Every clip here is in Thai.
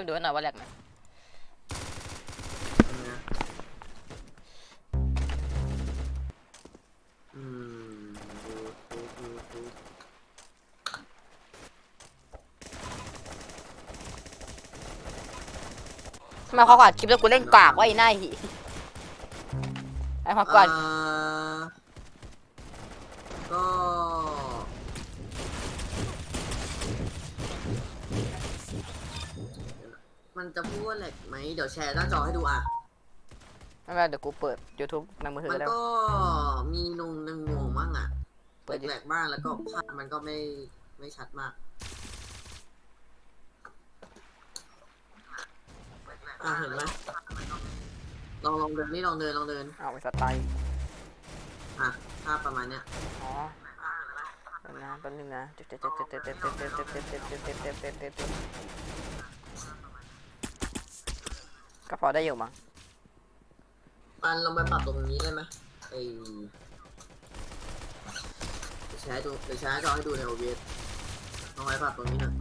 ไปดูให้หน่อยว่าแหลกไหมนะอืมดูดูดูดูทำไมเขาขวาดคลิปแล้วกูเล่นกากวะไอ้หน้าหีไอ้พักก่อนอ่าก็ มันจะพูดว่าแหลกไหม เดี๋ยวแชร์หน้าจอให้ดูอะ ไม่เป็นไรเดี๋ยวกูเปิด YouTube ในมือถือมันก็ได้ก็มีนงนึงงงบ้างอะเปิดดิ แหลกๆบ้างแล้วก็ภาพมันก็ไม่ไม่ชัดมากอะเห็นไหมลองลองเดินนี่ลองเดินลองเดิน เอาไปสไตล์อะภาพประมาณเนี้ยอ๋อเดี๋ยวนะแป๊บนึงนะเจ็บเจ็บเจ็บเจ็บเจ็บเจ็บเจ็บเจ็บเจ็บเจ็บเจ็บเจ็บเจ็บเจ็บเจ็บเจ็บ ก็พอได้อยู่มั้งปันลองไปปรับตรงนี้ได้ไหมไอเดี๋ยวแชร์ดูเดี๋ยวแชร์จอให้ดูใน OBS ลองไปปรับตรงนี้หน่อย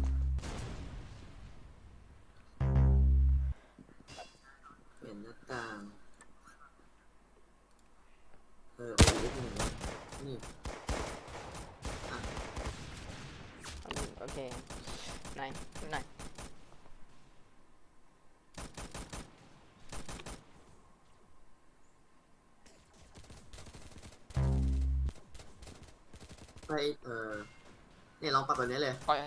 เปลี่ยนหน้าต่างเออ OBS นี่นะนี่โอเคไหนไหน ไปเออเนี่ยลองปรับแบบนี้เลยปล่อย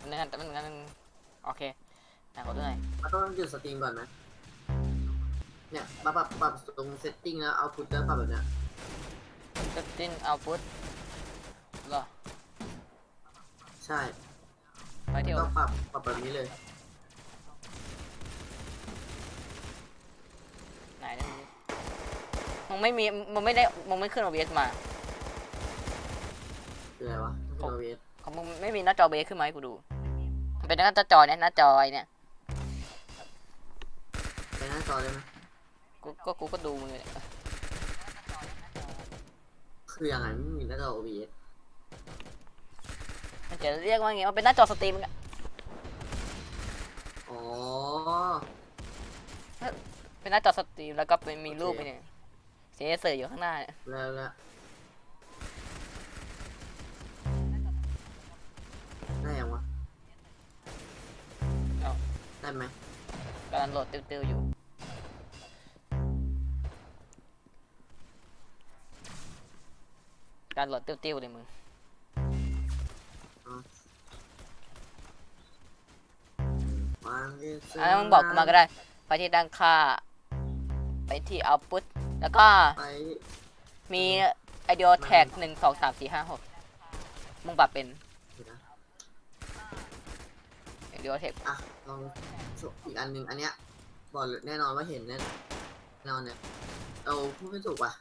มันนั่นแต่มันนั่นโอเคไหนขอดูหน่อยมันต้องหยุดสตรีมก่อนไหมเนี่ยปรับปรับปรับตรงเซตติ้งแล้วเอาพุทเตอร์ปรับแบบเนี้ยจะจิ้นเอาพุทเหรอใช่ไปเที่ยวต้องปรับปรับแบบนี้เลยไหนเนี่ยมึงไม่มีมึงไม่ได้มึงไม่ขึ้น OBS มา คืออะไรวะโอเวสของมึงไม่มีหน้าจอ OBS ขึ้นมาให้กูดูมันเป็นหน้าจอเนี่ยหน้าจอไอ้เนี่ยไปหน้าจอได้ไหมกูก็กูก็ดูมึงเลยคือยังไงไม่มีหน้าจอ OBS มันจะเรียกว่าไงมันเป็นหน้าจอสตรีมอะอ๋อ เป็นหน้าจอสตรีมแล้วก็เป็นมีรูปไปเนี่ยเสียเสืออยู่ข้างหน้าเนี่ย แล้วแล้ว ได้ไหมกำลังโหลดติ้วๆอยู่ การโหลดติ้วๆเลยมึงวางที่อะมึงบอกกูมาก็ได้ ไปที่ด้านค่า ไปที่เอาพุทแล้วก็ไปมีไอเดียแท็กหนึ่งสองสามสี่ห้าหกมึงปรับเป็น เดี๋ยวนะไอ เดียแท็กอะลองโชว์อีกอันหนึ่งอันเนี้ยบอกเลยแน่นอนว่าเห็นแน่นอนเนี่ยเราพูดไม่ถูกว่ะ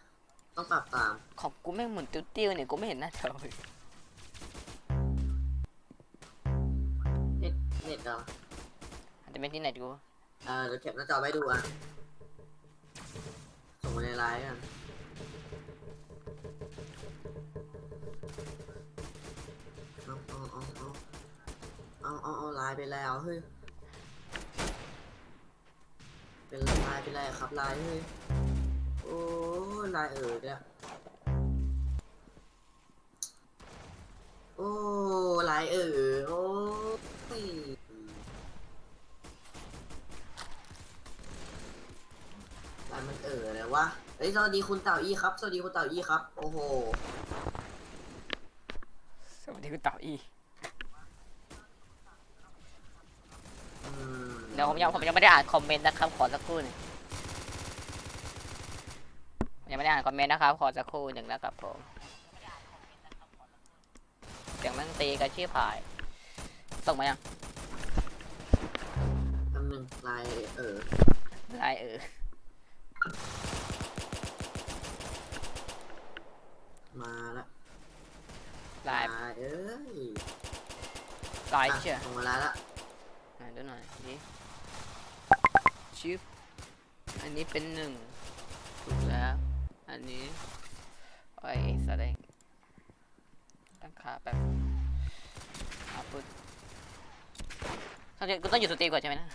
ต้องปรับตามของกูไม่งหมุนติ้วๆเนี่ยกูไม่เห็นหน้าจอเลยเน็ตเน็ตเราอาจจะเป็นที่ไหนดูเออเดี๋ยวเก็บหน้าจอไว้ดูอะส่งมาในไลน์กันาเอาเอาไปแล้วเฮ้ย เป็นลน์เป็นไรครับลน์เฮ้ย โอ้ลน์เออเนี่ยโอ้ลน์เออโอ้ยอะไรมันเอออะไรวะเฮ้ยสวัสดีคุณเต่าอี้ครับ สวัสดีคุณเต่าอี้ครับ โอ้โห สวัสดีคุณเต่าอีม เดี๋ยวผมยังผมยังไม่ได้อ่านคอมเมนต์นะครับขอสักครู่หนึงยังไม่ได้อ่านคอมเมนต์นะครับขอสักครู่หนึ่งนะครับผมเสียงมันตีกันชี้ผายส่งมายังคำหนึ่งลายเออไลน์เออมาละไลน์ลายเอ้ยไลน์เชื่อส่งมาแล้วละไหนดูหน่อยนี่ ชิป อันนี้เป็นหนึ่งถูกแล้ว อันนี้ไอ้แสดงตั้งขาแบบอาพุทกูต้องหยุดสตรีก่อนใช่ไหมนะ